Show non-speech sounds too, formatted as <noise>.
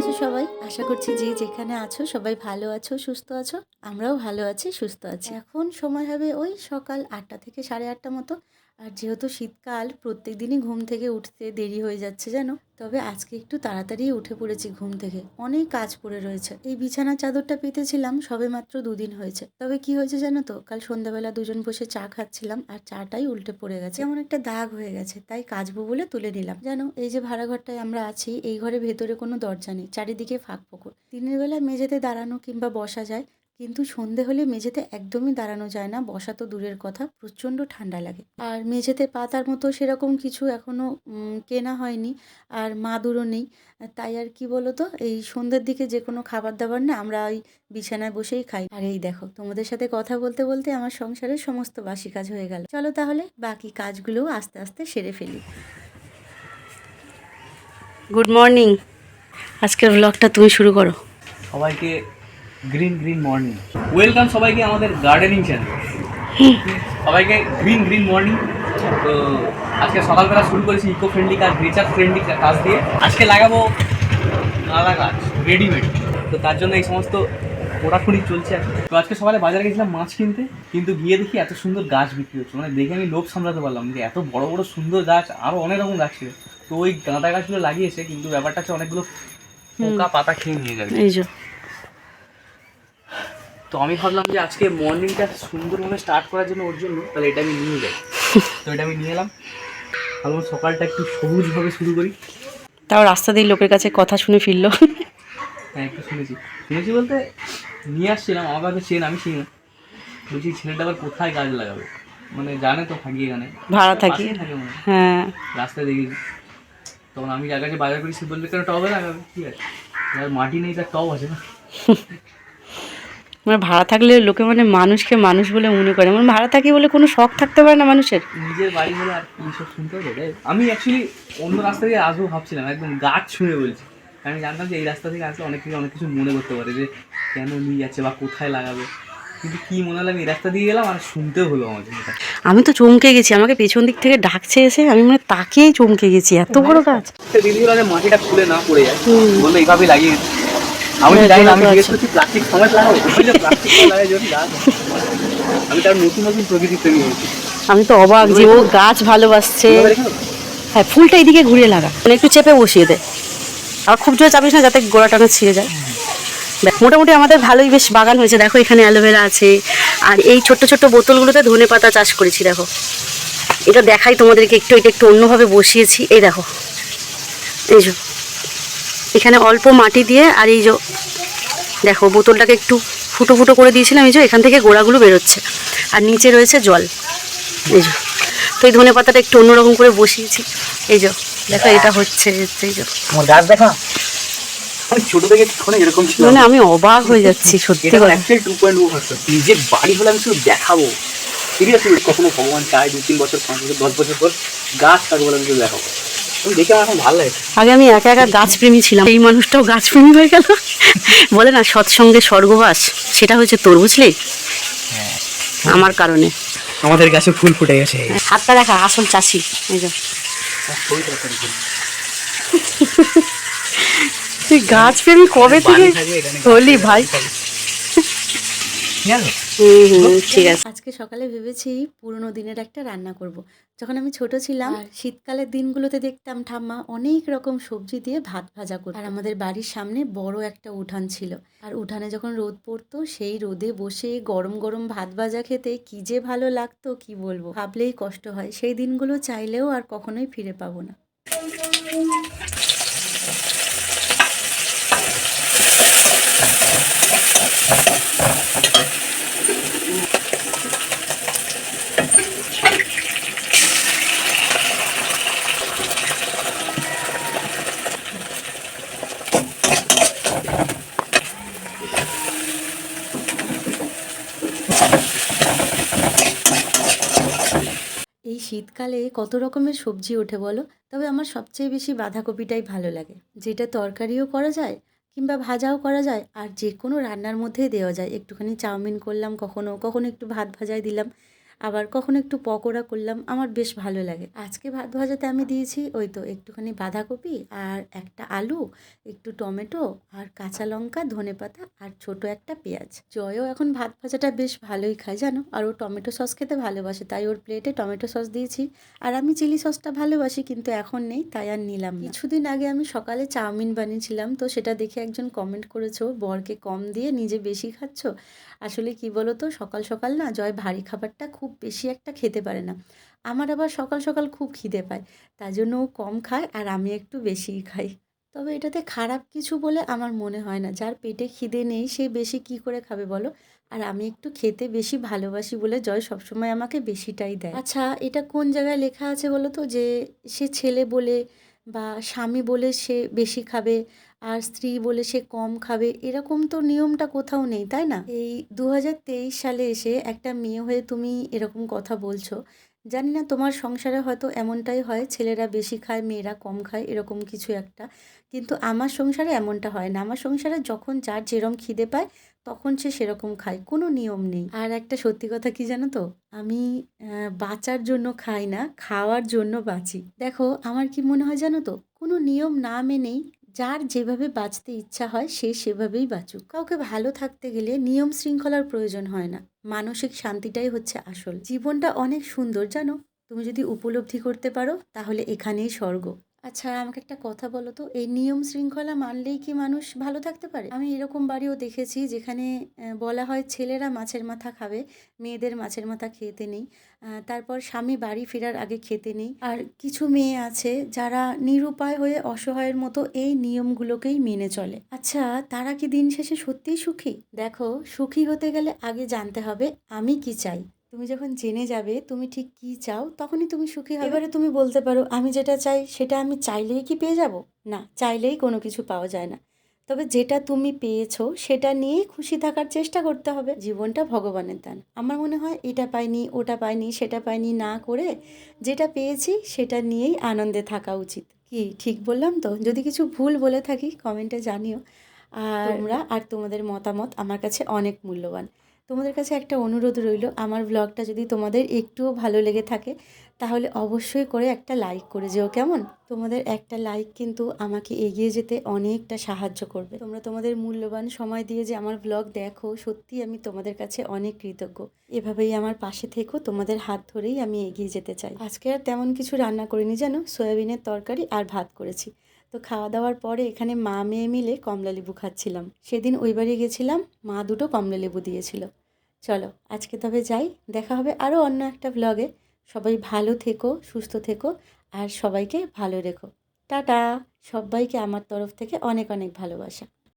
আছো সবাই? আশা করছি যে যেখানে আছো সবাই ভালো আছো, সুস্থ আছো। আমরাও ভালো আছি, সুস্থ আছি। এখন সময় হবে ওই সকাল আটটা থেকে সাড়ে আটটা মতো। আর যেহেতু শীতকাল প্রত্যেক দিনই ঘুম থেকে উঠতে দেরি হয়ে যাচ্ছে জানো? তবে আজকে একটু তাড়াতাড়ি উঠে পড়েছি ঘুম থেকে। অনেক কাজ পড়ে রয়েছে। এই বিছানার চাদরটা পেতেছিলাম সবে মাত্র দুদিন হয়েছে। তবে কি হয়েছে জানো তো? কাল সন্ধ্যাবেলা দুজন বসে চা খাচ্ছিলাম আর চাটাই উল্টে পড়ে গেছে। এমন একটা দাগ হয়ে গেছে। তাই কাচবো বলে তুলে নিলাম। জানো, এই যে ভাড়া ঘরটায় আমরা আছি, এই ঘরে ভেতরে কোনো দরজা নেই। চারিদিকে ফাঁক ফোকর দিনের বেলা মেঝেতে দাঁড়ানো কিংবা বসা যায় কিন্তু সন্ধে হলে মেঝেতে একদমই দাঁড়ানো যায় না বসা তো দূরের কথা প্রচণ্ড ঠান্ডা লাগে। আর মেঝেতে পাতার মতো সেরকম কিছু এখনও উম, কেনা হয়নি আর মাদুরও নেই। তাই আর কি বলো তো এই সন্ধ্যের দিকে যে কোনো খাবার দাবার না আমরা ওই বিছানায় বসেই খাই। আর এই দেখো তোমাদের সাথে কথা বলতে বলতে আমার সংসারের সমস্ত বাসি কাজ হয়ে গেল। চলো তাহলে বাকি কাজগুলোও আস্তে আস্তে সেরে ফেলি। গুড মর্নিং আজকের ব্লগটা তুমি শুরু করো। সবাইকে গ্রিন গ্রিন মর্নিং ওয়েলকাম সবাইকে আমাদের গার্ডেনিং চ্যানেল সবাইকে গ্রিন গ্রিন মর্নিং তো, আজকে সকালবেলা শুরু করেছি ইকো ফ্রেন্ডলি কাজ নেচার ফ্রেন্ডলি কাজ দিয়ে। আজকে লাগাবো নানা গাছ রেডিমেড তো তার জন্য এই সমস্ত পোড়াখুড়ি চলছে এখন। তো আজকে সকালে বাজারে গেছিলাম মাছ কিনতে, কিন্তু গিয়ে দেখি এত সুন্দর গাছ বিক্রি হচ্ছে। মানে দেখে আমি লোভ সামলাতে পারলাম যে এত বড় বড় সুন্দর গাছ আরও অনেক রকম গাছ ছিল। তো ওই গাঁদা গাছগুলো লাগিয়েছে, কিন্তু ব্যাপারটা হচ্ছে অনেকগুলো পোকা, পাতা খেয়ে নিয়ে যাবে। এই তো আমি ভাবলাম যে আজকে মর্নিংটা সুন্দরভাবে স্টার্ট করার জন্য ওর জন্য তাহলে এটা আমি নিয়ে যাই। তো এটা আমি নিয়ে এলাম। ভাবলাম সকালটা একটু সবুজভাবে শুরু করি। তাও রাস্তা দিয়ে লোকের কাছে কথা শুনে ফিরলো। হ্যাঁ একটু শুনেছি। শুনেছি বলতে নিয়ে আসছিলাম আমার কাছে চেন আমি চিনি না। বলছি ছেলেটা আবার কোথায় গাছ লাগাবে? মানে জানে তো থাকি এখানে। ভাড়া থাকি। হ্যাঁ। রাস্তায় দেখেছি তখন আমি যার কাছে বাজার করি সে বলবে কেন টবে লাগাবে? ঠিক আছে। যার মাটি নেই তার টব আছে না। <laughs> মানে ভাড়া থাকলে লোকে মানে মানুষকে মানুষ বলে মনে করে। মানে ভাড়া থাকি বলে কোনো শখ থাকতে পারে না মানুষের। নিজের বাড়ি হলে আর কি সব শুনতে হবে রে? আমি অ্যাকচুয়ালি অন্য রাস্তা দিয়ে আসব ভাবছিলাম একদম গাছ ছুঁয়ে বলছি। আমি জানতাম যে এই রাস্তা থেকে আসলে অনেক কিছু অনেক কিছু মনে করতে পারে যে কেন নিয়ে যাচ্ছে বা কোথায় লাগাবে। কিন্তু কি মনে হলো আমি এই রাস্তা দিয়ে গেলাম আর শুনতেও হলো আমাকে আমি তো চমকে গেছি আমাকে পেছন দিক থেকে ডাকছে এসে আমি মানে তাকেই চমকে গেছি এত বড় গাছ। তো দিদি বলে মাটিটা খুলে না পড়ে যায়। বলল এইভাবে লাগিয়ে। আমি হ্যাঁ, জানি আমি তো জিজ্ঞেস করছি প্লাস্টিক আমি তার নতুন নতুন প্রকৃতি তৈরি হয়েছি। আমি তো অবাক যে ও গাছ ভালোবাসছে। হ্যাঁ ফুলটা এদিকে ঘুরিয়ে লাগা। মানে একটু চেপে বসিয়ে দেয় আর খুব জোরে চাপিস না যাতে গোড়া টানা ছিঁড়ে যায়। দেখ, মোটামুটি আমাদের ভালোই বেশ বাগান হয়েছে। দেখো এখানে অ্যালোভেরা আছে। আর এই ছোট্ট ছোট্ট বোতলগুলোতে ধনে পাতা চাষ করেছি দেখো। এটা দেখাই তোমাদেরকে। একটু এটা একটু অন্যভাবে বসিয়েছি। এই দেখো। এই এখানে অল্প মাটি দিয়ে আর এই যে দেখো বোতলটাকে একটু ফুটো ফুটো করে দিয়েছিলাম এই যে এখান থেকে গোড়াগুলো বেরোচ্ছে। আর নিচে রয়েছে জল। এই যে তো এই ধনে পাতাটা একটু অন্যরকম করে বসিয়েছি। এই যে দেখো এটা হচ্ছে এই যে। গাছ দেখা? আমি ছোট থেকে এরকম ছিল মানে আমি অবাক হয়ে যাচ্ছি সত্যি পয়েন্ট ও নিজের বাড়ি হলে আমি শুধু দেখাবো। সিরিয়াসলি কখনো ভগবান চায় দু তিন বছর পাঁচ বছর দশ বছর পর গাছ বলে আমি শুধু দেখাবো। আগে আমি একা একা গাছপ্রেমী ছিলাম। এই মানুষটাও গাছপ্রেমী হয়ে গেল। বলে না সৎসঙ্গে স্বর্গবাস সেটা হচ্ছে তোর বুঝলি? আমার কারণে। আমাদের গাছে ফুল ফুটে গেছে। হাতটা দেখা আসল চাষি তুই গাছপ্রেমী কবে থেকে? হলি ভাই। ঠিক আছে। আজকে সকালে ভেবেছি পুরোনো দিনের একটা রান্না করব। যখন আমি ছোট ছিলাম শীতকালের দিনগুলোতে দেখতাম ঠাম্মা অনেক রকম সবজি দিয়ে ভাত ভাজা করত। আর আমাদের বাড়ির সামনে বড় একটা উঠান ছিল। আর উঠানে যখন রোদ পড়তো সেই রোদে বসে গরম গরম ভাত ভাজা খেতে কি যে ভালো লাগতো কি বলব? ভাবলেই কষ্ট হয়। সেই দিনগুলো চাইলেও আর কখনোই ফিরে পাবো না। এই শীতকালে কত রকমের সবজি ওঠে বলো? তবে আমার সবচেয়ে বেশি বাঁধাকপিটাই ভালো লাগে। যেটা তরকারিও করা যায় কিংবা ভাজাও করা যায় আর যে কোনো রান্নার মধ্যেই দেওয়া যায়। একটুখানি চাউমিন করলাম কখনো কখনো একটু ভাত ভাজায় দিলাম। আবার কখনো একটু পকোড়া করলাম, আমার বেশ ভালো লাগে। আজকে ভাত ভাজাতে আমি দিয়েছি ওই তো একটুখানি বাঁধাকপি আর একটা আলু, একটু টমেটো আর কাঁচা লঙ্কা, ধনে পাতা আর ছোট একটা পেঁয়াজ। জয়ও এখন ভাত ভাজাটা বেশ ভালোই খায়, জানো? আর ও টমেটো সস খেতে ভালোবাসে, তাই ওর প্লেটে টমেটো সস দিয়েছি। আর আমি চিলি সসটা ভালোবাসি, কিন্তু এখন নেই, তাই আর নিলাম। কিছুদিন আগে আমি সকালে চাউমিন বানিয়েছিলাম, তো সেটা দেখে একজন কমেন্ট করেছ, বরকে কম দিয়ে নিজে বেশি খাচ্ছ? আসলে কি বলো তো সকাল সকাল না জয় ভারী খাবারটা খুব বেশি একটা খেতে পারে না। আমার আবার সকাল সকাল খুব খিদে পায়। তাই জন্য ও কম খায় আর আমি একটু বেশিই খাই। তবে এটাতে খারাপ কিছু বলে আমার মনে হয় না। যার পেটে খিদে নেই, সে বেশি কি করে খাবে বলো? আর আমি একটু খেতে বেশি ভালোবাসি বলে জয় সবসময় আমাকে বেশিটাই দেয়। আচ্ছা এটা কোন জায়গায় লেখা আছে বলো তো যে সে ছেলে বলে বা স্বামী বলে সে বেশি খাবে। আর স্ত্রী বলে সে কম খাবে, এরকম তো নিয়মটা কোথাও নেই, তাই না? এই দু হাজার তেইশ সালে এসে একটা মেয়ে হয়ে তুমি এরকম কথা বলছো। জানি না তোমার সংসারে হয়তো এমনটাই হয়, ছেলেরা বেশি খায়, মেয়েরা কম খায়, এরকম কিছু একটা। কিন্তু আমার সংসারে এমনটা হয় না। আমার সংসারে যখন যার যেরম খিদে পায়, তখন সে সেরকম খায়, কোনো নিয়ম নেই। আর একটা সত্যি কথা কি জানো তো? আমি বাঁচার জন্য খাই না, খাওয়ার জন্য বাঁচি। দেখো, আমার কি মনে হয় জানো তো? কোনো নিয়ম না মেনেই যার যেভাবে বাঁচতে ইচ্ছা হয়, সে সেভাবেই বাঁচুক। কাউকে ভালো থাকতে গেলে নিয়ম শৃঙ্খলার প্রয়োজন হয় না। মানসিক শান্তিটাই হচ্ছে আসল। জীবনটা অনেক সুন্দর, জানো? তুমি যদি উপলব্ধি করতে পারো, তাহলে এখানেই স্বর্গ। আচ্ছা আমাকে একটা কথা বলো তো। এই নিয়ম শৃঙ্খলা মানলেই কি মানুষ ভালো থাকতে পারে? আমি এরকম বাড়িও দেখেছি যেখানে বলা হয় ছেলেরা মাছের মাথা খাবে, মেয়েদের মাছের মাথা খেতে নেই। তারপর স্বামী বাড়ি ফেরার আগে খেতে নেই। আর কিছু মেয়ে আছে যারা নিরুপায় হয়ে অসহায়ের মতো এই নিয়মগুলোকেই মেনে চলে। আচ্ছা তারা কি দিন শেষে সত্যিই সুখী? দেখো, সুখী হতে গেলে আগে জানতে হবে, আমি কি চাই? তুমি যখন জেনে যাবে তুমি ঠিক কি চাও তখনই তুমি সুখী হবে। এবারে তুমি বলতে পারো আমি যেটা চাই সেটা আমি চাইলেই কি পেয়ে যাব? না চাইলেই কোনো কিছু পাওয়া যায় না। তবে যেটা তুমি পেয়েছ সেটা নিয়েই খুশি থাকার চেষ্টা করতে হবে। জীবনটা ভগবানের দান। আমার মনে হয় এটা পাইনি ওটা পাইনি সেটা পাইনি না করে যেটা পেয়েছি সেটা নিয়েই আনন্দে থাকা উচিত। কি ঠিক বললাম তো? যদি কিছু ভুল বলে থাকি কমেন্টে জানিও। আর তোমরা আর তোমাদের মতামত আমার কাছে অনেক মূল্যবান। তোমাদের কাছে একটা অনুরোধ রইল, আমার ব্লগটা যদি তোমাদের একটুও ভালো লেগে থাকে, তাহলে অবশ্যই করে একটা লাইক করে যেও, কেমন? তোমাদের একটা লাইক কিন্তু আমাকে এগিয়ে যেতে অনেকটা সাহায্য করবে। তোমরা তোমাদের মূল্যবান সময় দিয়ে যে আমার ব্লগ দেখো, সত্যি আমি তোমাদের কাছে অনেক কৃতজ্ঞ। এভাবেই আমার পাশে থেকো, তোমাদের হাত ধরেই আমি এগিয়ে যেতে চাই। আজকে আর তেমন কিছু রান্না করিনি জানো, সয়াবিনের তরকারি আর ভাত করেছি। তো খাওয়া দাওয়ার পরে এখানে মা মেয়ে মিলে কমলা লেবু খাচ্ছিলাম। সেদিন ওই বাড়ি গেছিলাম, মা দুটো কমলা লেবু দিয়েছিল। চলো, আজকে তবে যাই, দেখা হবে আরও অন্য একটা ব্লগে সবাই ভালো থেকো, সুস্থ থেকো, আর সবাইকে ভালো রেখো। টাটা! সবাইকে আমার তরফ থেকে অনেক অনেক ভালোবাসা।